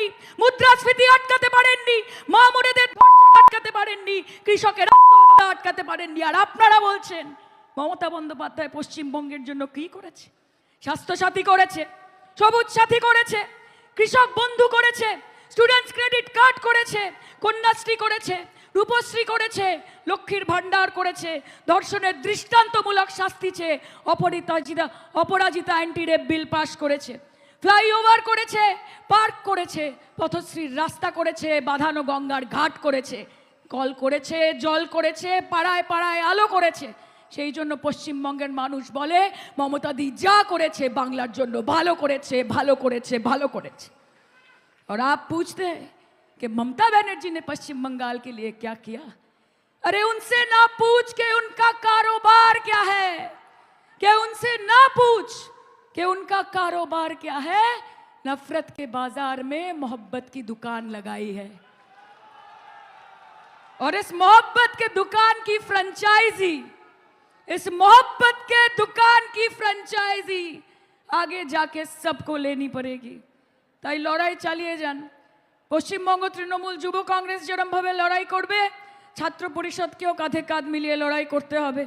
পারেননি, মুদ্রাস্ফীতি আটকাতে পারেননি ধর্ষণ আটকাতে পারেননি, কৃষকের আত্মহত্যা আটকাতে পারেননি। আর আপনারা বলছেন, মমতা বন্দ্যোপাধ্যায় পশ্চিমবঙ্গের জন্য কি করেছে? স্বাস্থ্যসাথী করেছে, সবুজ সাথী করেছে, কৃষক বন্ধু করেছে স্টুডেন্টস ক্রেডিট কার্ড করেছে, কন্যাশ্রী করেছে, রূপশ্রী করেছে, লক্ষ্মীর ভাণ্ডার করেছে, ধর্ষণের দৃষ্টান্তমূলক শাস্তি চেয়ে অপরাজিতা অপরাজিতা অ্যান্টি রেপ বিল পাশ করেছে। ফ্লাইওভার করেছে পার্ক করেছে পথশ্রীর রাস্তা করেছে বাঁধানো গঙ্গার ঘাট করেছে কল করেছে জল করেছে পাড়ায় পাড়ায় আলো করেছে সেই জন্য পশ্চিমবঙ্গের মানুষ বলে মমতা দি যা করেছে বাংলার জন্য ভালো করেছে ভালো করেছে ভালো করেছে और आप पूछते हैं कि ममता बनर्जी ने पश्चिम बंगाल के लिए क्या किया अरे उनसे ना पूछ के उनका कारोबार क्या है कि उनसे ना पूछ कि उनका कारोबार क्या है नफरत के बाजार में मोहब्बत की दुकान लगाई है और इस मोहब्बत के दुकान की फ्रेंचाइजी इस मोहब्बत के दुकान की फ्रेंचाइजी आगे जाके सबको लेनी पड़ेगी তাই লড়াই চালিয়ে যান পশ্চিমবঙ্গ তৃণমূল যুব কংগ্রেস যেরমভাবে লড়াই করবে ছাত্র পরিষদকেও কাঁধে কাঁধ মিলিয়ে লড়াই করতে হবে